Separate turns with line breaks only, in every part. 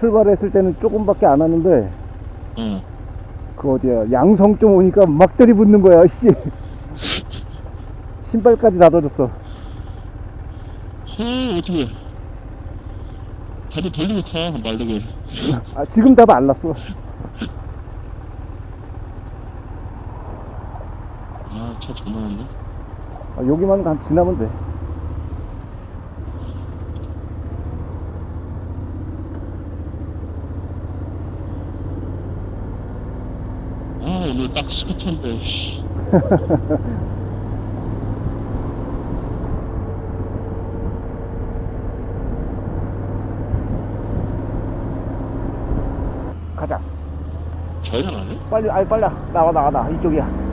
출발했을 때는 조금밖에 안 왔는데
어.
그 어디야 양성 좀 오니까 막 들이붙는 거야 씨 신발까지 다 젖었어
어, 어떻게. 다리 돌리고 타, 말르게.
아 지금 다 말랐어
아, 차 장난 아니네.
아, 여기만 간 지나면 돼
아, 오늘 딱 스쿠터인데, 씨.
가자
좌회전 안 해?
빨리 아니 빨리 나와 나와 나 이쪽이야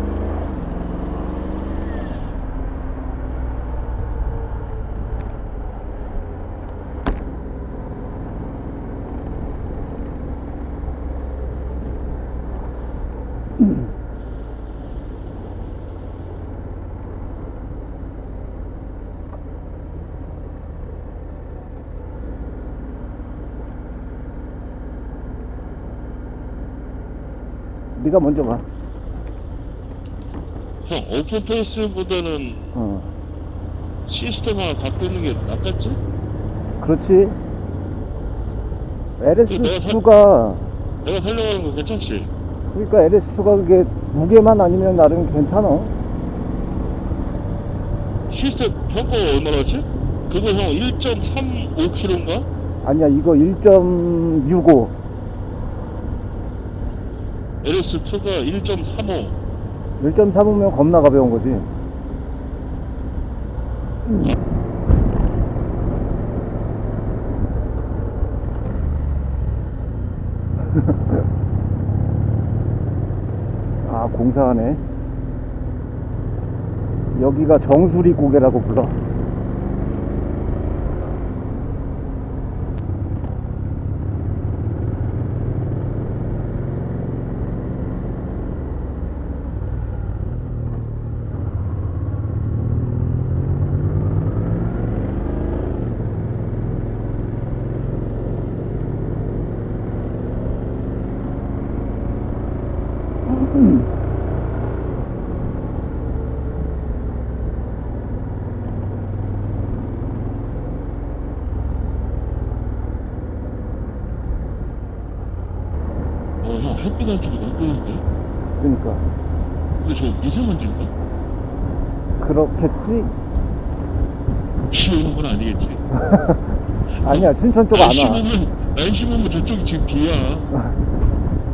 네가 먼저 가
형, 오픈 페이스보다는
어.
시스템 하나 갖고 있는 게 낫겠지?
그렇지
내가
LS2가
내가 살려가는 거 괜찮지?
그러니까 LS2가 그게 무게만 아니면 나름 괜찮아
시스템 형거 얼마나지? 그거 형 1.35kg인가?
아니야 이거 1.65
LS2가 1.35
1.35면 겁나 가벼운 거지. 아 공사하네. 여기가 정수리 고개라고 불러
어, 안 쪽이 너무 보이는데?
그러니까
근데 저 미세먼지인가?
그렇겠지
비 오는 건 아니겠지?
아니야 춘천 쪽
날씨
안와
보면, 날씨 보면 저쪽이 지금 비야.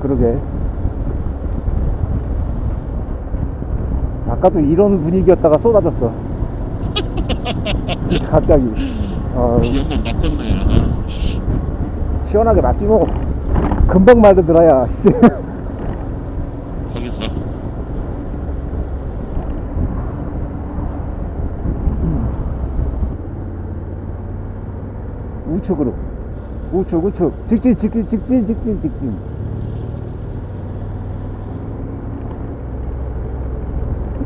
그러게 아까도 이런 분위기였다가 쏟아졌어 갑자기 어,
비 한번 맞았네. 아, 씨.
시원하게 맞지 뭐 금방 마르더라야 씨.
거기서.
우측으로. 우측 우측. 직진 직진 직진 직진 직진.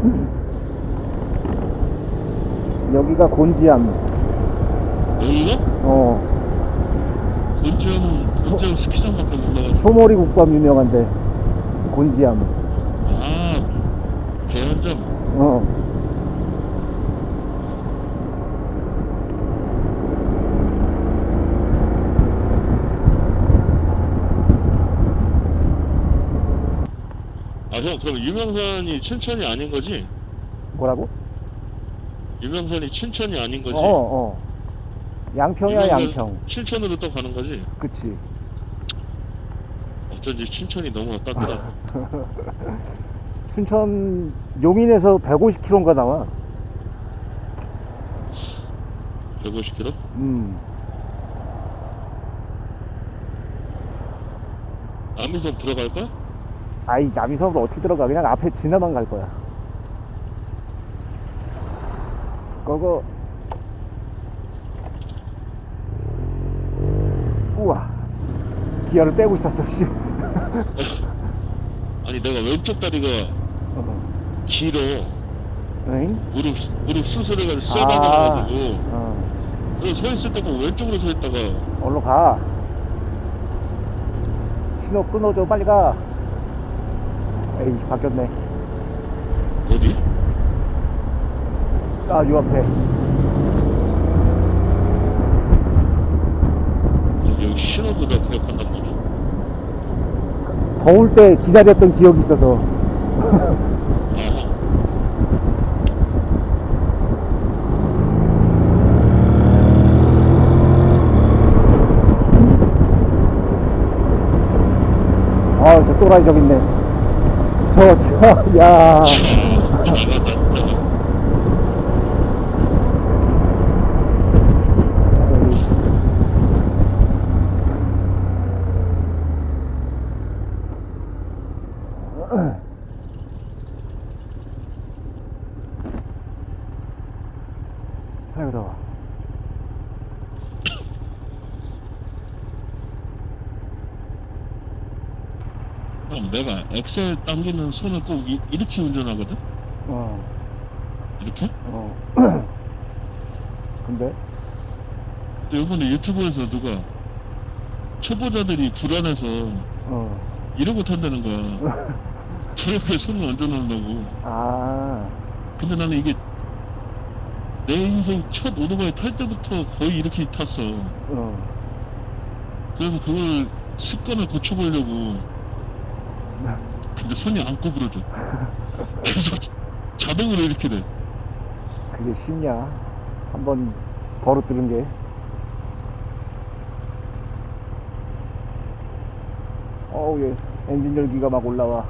여기가 곤지암.
여기가?
어.
곤지암은, 곤지암 스키장밖에 몰라가지고.
소머리 국밥 유명한데 곤지암
아, 대한점.
어
아, 형, 그럼 유명산이 춘천이 아닌 거지?
뭐라고?
유명산이 춘천이 아닌 거지?
어 어 양평이야
유명산
양평
춘천으로 또 가는 거지?
그치
어쩐지 춘천이 너무 땄더라.
춘천 용인에서 150km인가 나와
150km?
음
남이섬 들어갈 거야?
아이 남이섬으로 어떻게 들어가 그냥 앞에 지나만 갈 거야 그거 우와 기어를 빼고 있었어 씨
아니, 내가 왼쪽 다리가
어.
길어.
응?
무릎, 무릎 수술해가지고
아,
쇠박아가지고.
어.
그래서 서 있을 때 보면 왼쪽으로 서 있다가
얼른 가 신호 끊어줘 빨리 가 에이씨 바뀌었네.
어디?
아요 앞에.
여기 신호보다 기억한단 말이야.
더울 때 기다렸던 기억이 있어서.
아,
아저 또라이 저기 있네 저저야
참, 잘한다.
아이고 더워
형, 내가 엑셀 당기는 손을 꼭 이, 이렇게 운전하거든?
어
이렇게?
어. 근데
근데 이번에 유튜브에서 누가 초보자들이 불안해서
어.
이러고 탄다는 거야. 브레이크에 손을 얹어 놓는다고.
아,
근데 나는 이게 내 인생 첫 오토바이 탈 때부터 거의 이렇게 탔어.
어.
그래서 그걸 습관을 고쳐보려고. 근데 손이 안 구부러져. 계속 자동으로 이렇게 돼.
그게 쉽냐? 한번 버릇 들은 게. 어우, 예. 엔진 열기가 막 올라와.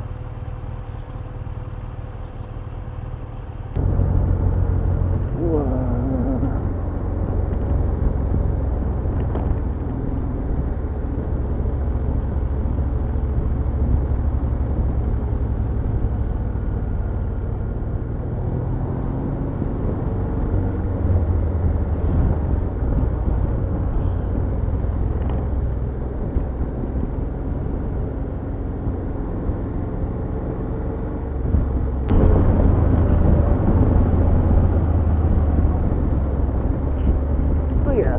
으야.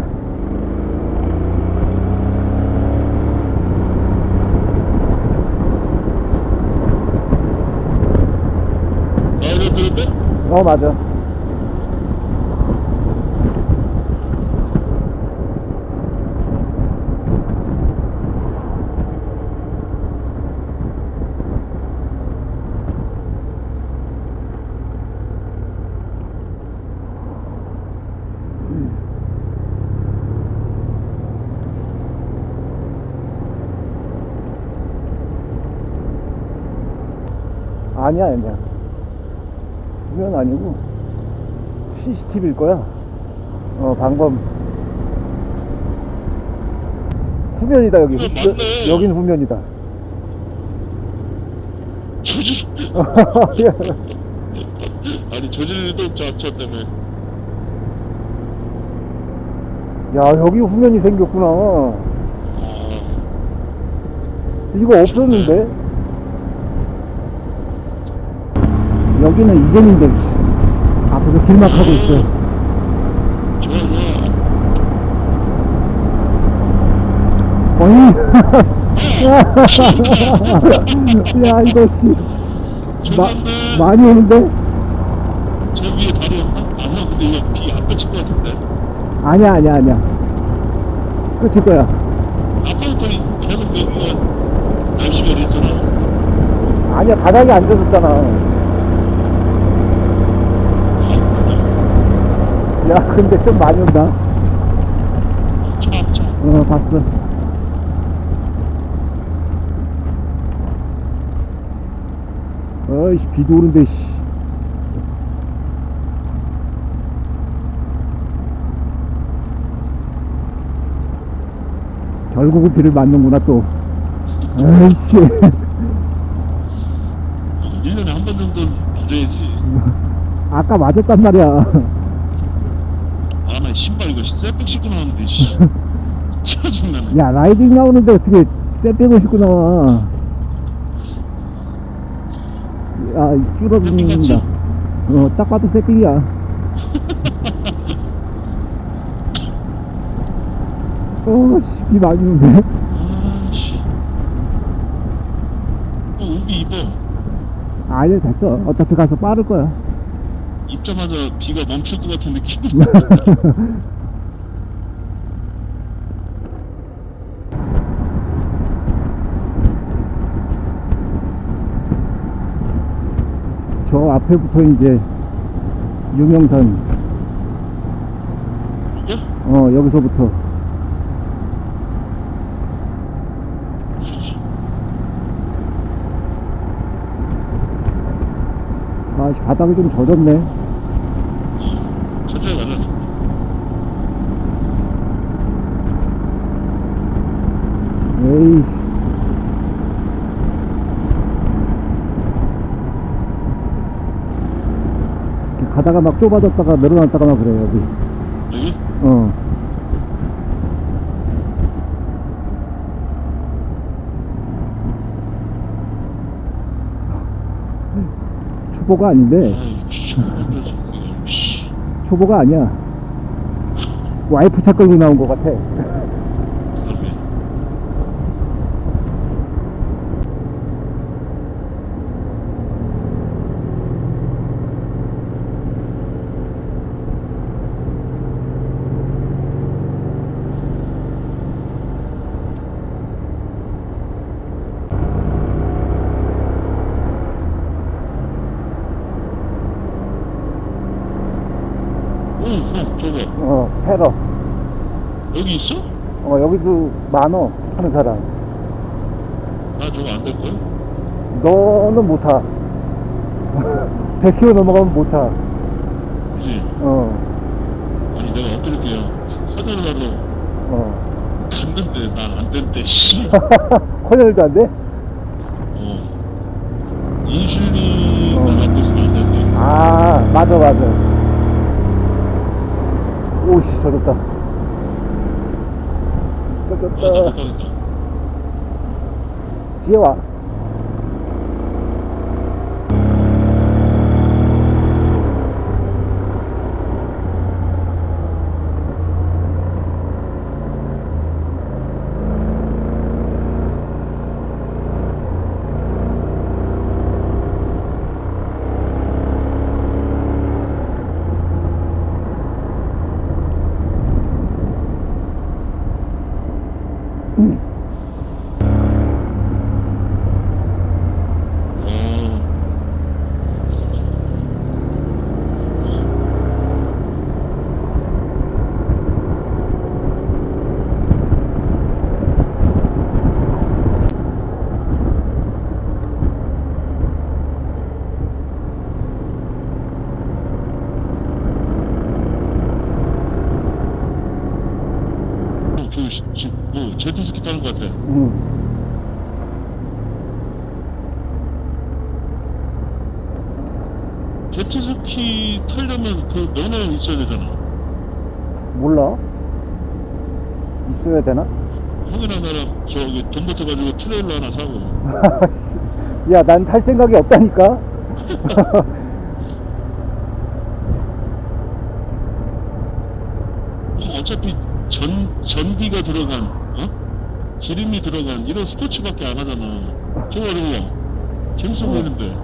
나이를 들었대?
어, 맞아. 아니야, 아니야. 후면 아니고 CCTV일 거야. 어, 방범. 후면이다, 여기.
어, 맞네.
여, 긴 후면이다.
저질, 아니, 저질 일도 없죠, 앞차 때문에.
야, 여기 후면이 생겼구나.
아,
이거 없었는데? 여기는 씨. 앞에서 길막하고 있어. 어이? 야, 이거, 씨. 마. 많이 오는데?
저 위에 다리? 아, 형, 근데 이거 비안 그칠 것 같은데?
아니야, 아니야, 아니야. 끝일 거야.
아까부터 계속 여기가 날씨가 이랬잖아.
아니야, 바닥에 앉아줬잖아. 야, 근데 좀 많이 온다.
차, 차.
어, 봤어. 어이씨, 비도 오는데, 씨. 결국은 비를 맞는구나, 또. 아이씨.
1년에 한 번 정도 맞아야지.
아까 맞았단 말이야.
아, 이거 쇠백 신고 나왔는데, 씨. 짜증나네.
야, 라이딩 나오는데 어떻게 쇠 빼고 신고 나와. 야, 줄어듭니다.
쇠백같이?
어, 딱 봐도 쇠빙이야. 어, 씨, 비 많이 오는데?
아, 씨. 우비 입어.
아니 됐어 어차피 가서 빠를 거야
입자마자 비가 멈출 것 같은 느낌.
저 앞에부터 이제 유명산
이게?
어 여기서부터 아 바닥이 좀 젖었네
어, 천천히 가자.
에이 가다가 막 좁아졌다가 늘어났다가 막 그래 여기
여기?
어 초보가 아닌데.
씨.
초보가 아니야 와이프 차 끌고 나온 것 같아
그러게. 오, 형, 저거.
어 패러
여기 있어?
어 여기도 많어 하는 사람
나 저거 안 될 거야?
너는 못 타 100km 넘어가면 못 타
그지?
어,
아니 내가 엎드릴게요. 허전하러
어.
갔는데 난안 된대. 씨.
헌혈도 안 돼?
어. 인슐린을
어.
갖고 있으면 안 된대.
아 맞아 맞아 오씨 젖었다.
어,
젖었다.
깜빡했다.
뒤에 와
어. 어, 저, 시- 지- 뭐, 제트스키 타는 것 같아.
응.
제트스키 타려면 그 면허 있어야 되잖아.
몰라 있어야 되나?
나랑 저기 돈 붙어가지고 트레일러 하나 사고.
야 난 탈 생각이 없다니까
어차피 전, 전기가 들어간, 어? 기름이 들어간 이런 스포츠밖에 안 하잖아. 저거 저거. 재밌어
어.
보이는데.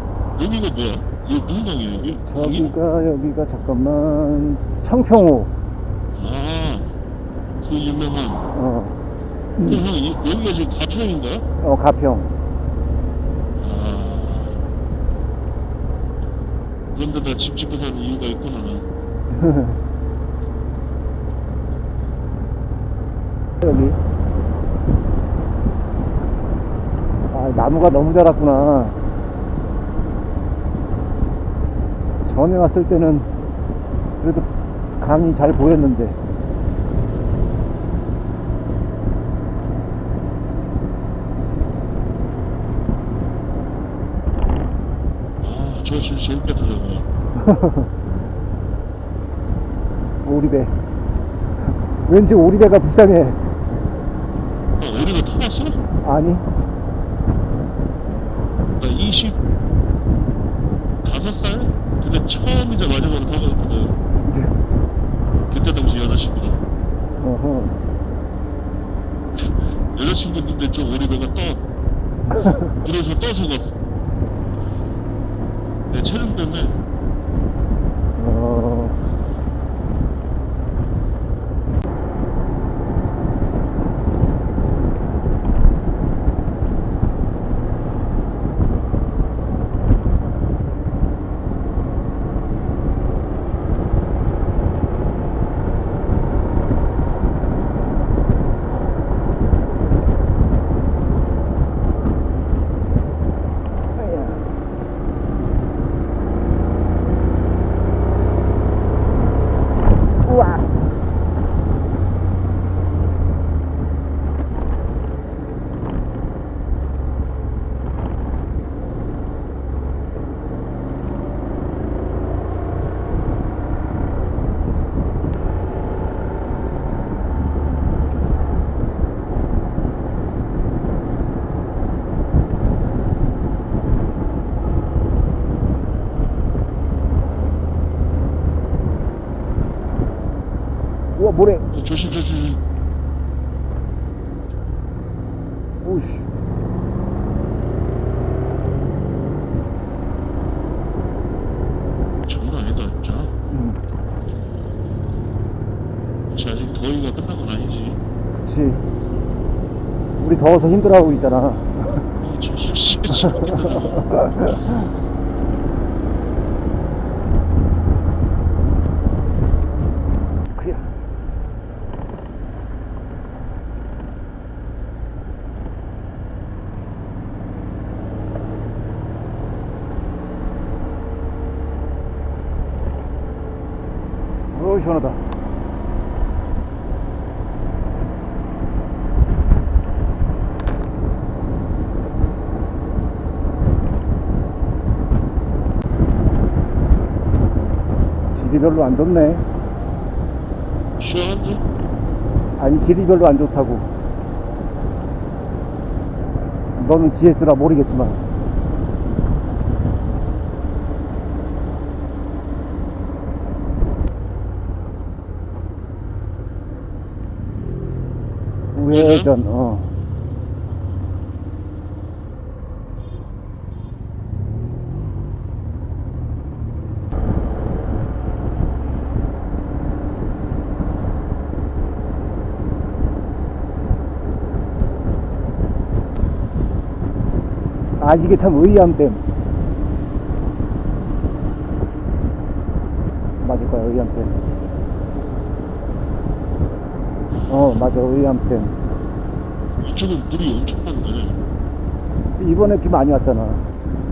여기가 뭐야? 이거 무슨 강이야, 이게? 강이?
저기가 여기가 잠깐만 청평호
아, 그 유명한.
어,
그 형, 이- 여기가 지금 가평인가요?
어 가평
아. 그런데 나 집 짓고 사는 이유가 있구나.
여기 아 나무가 너무 자랐구나 전에 왔을 때는 그래도 강이 잘 보였는데
아, 저거 진짜 재밌겠다, 저거.
오리배 왠지 오리배가 불쌍해
아, 우리가 타봤어?
아니
나 20, 다섯 살? 그게 처음이자 마지막으로 사귀었거든. 네. 그때 당시 여자친구랑.
어허.
여자친구인데 좀 오리배가 떠. 그래서 떠서 가. 내 체중 때문에
우리 더워서 힘들어하고
어,
그래 어우 시원하다 길이 별로 안 좋네.
시원한데?
아니 길이 별로 안 좋다고. 너는 GS라 모르겠지만. 우회전 어 아 이게 참 의암 댐 맞을 거야 의암 댐 어 맞아 의암 댐
이쪽은 물이 엄청 많네.
이번에 비 많이 왔잖아.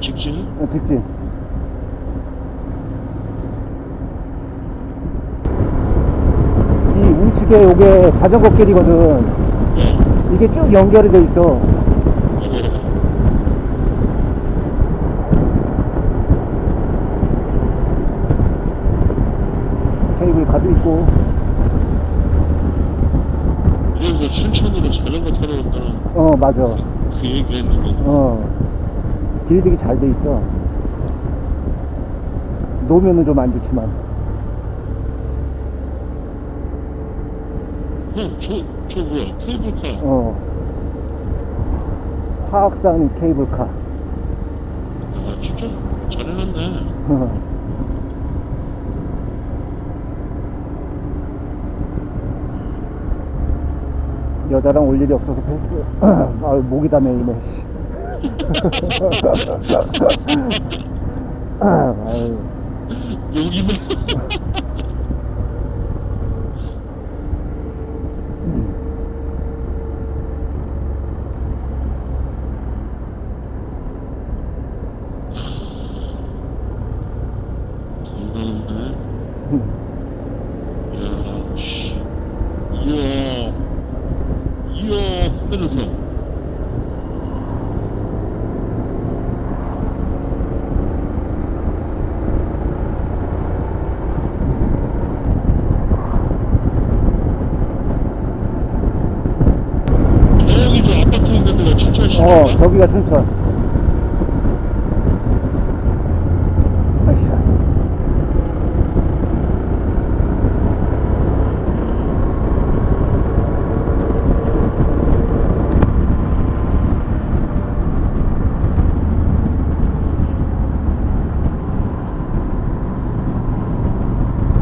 직진이?
어, 직진. 이 우측에 요게 자전거 길이거든.
어
이게 쭉 연결이 돼 있어
어.
케이블카도 있고
그래서 춘천으로 자전거 타러 온다는
어 맞아.
그 얘기를 했는데
어. 길이 되게 잘 돼 있어. 노면은 좀 안 좋지만.
형, 저, 저 뭐야? 케이블카.
어. 화학산 케이블카.
아 진짜 잘 해놨네
여자랑 올 일이 없어서 패스. 아 목이 다 메이네 씨. 아유,
여기는 건강한데 이야 씨. 이야 시인가?
어 저기가 춘천 아이씨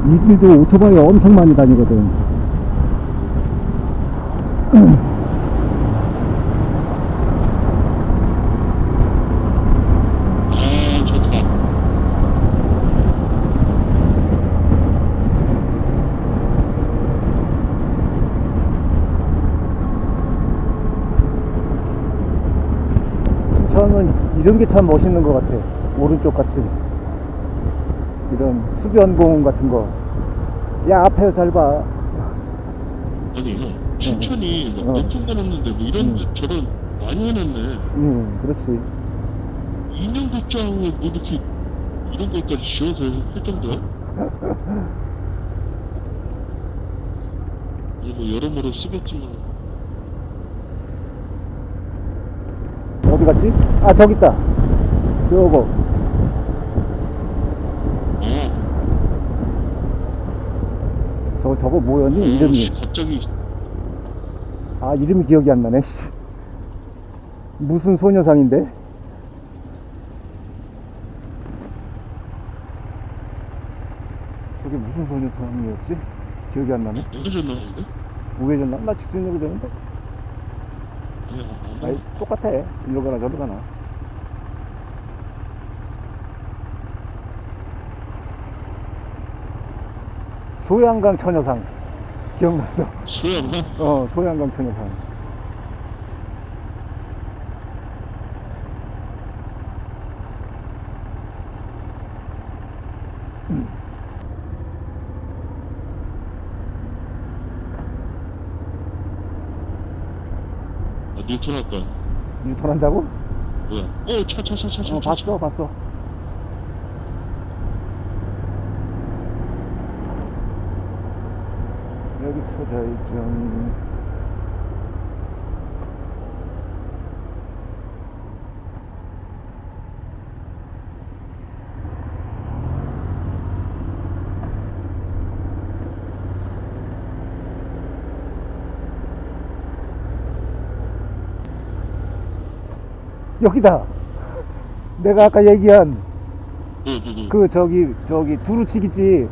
이들도 오토바이 엄청 많이 다니거든.
아
저는 이런 게 참 멋있는 것 같아. 오른쪽 같은. 이런 수변공원 같은 거. 야, 앞에 잘 봐.
아니 형 춘천이
어.
건 없는데 뭐 이런
음.
저런 많이 해놨네
응, 그렇지.
인형 극장을 뭐 이렇게 이런 것까지 지어서 할 정도야? 이뭐 여러모로 쓰겠지만
어디 갔지? 아, 저기 있다. 저거.
아
저거, 저거 뭐였니? 이름이.
씨, 갑자기
아, 이름이 기억이 안 나네. 씨. 무슨 소녀상인데? 저게 무슨 소녀상이었지? 기억이 안 나네.
우회전 나오는데?
우회전 나? 나 직진으로 되는데?
아니,
똑같아. 일로 가나 저로 가나. 소양강 처녀상. 기억났어.
소양강?
어, 소양강 처녀상.
아, 뉴턴 할까?
뉴턴 한다고?
뭐야? 어, 차, 차, 차, 차, 차,
어,
차,
봤어, 봤어. 여기서 좌회전. 여기다. 내가 아까 얘기한? 그 저기 저기 두루치기집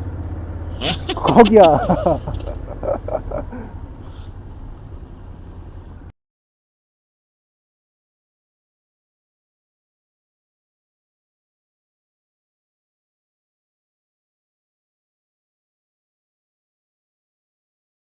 거기야.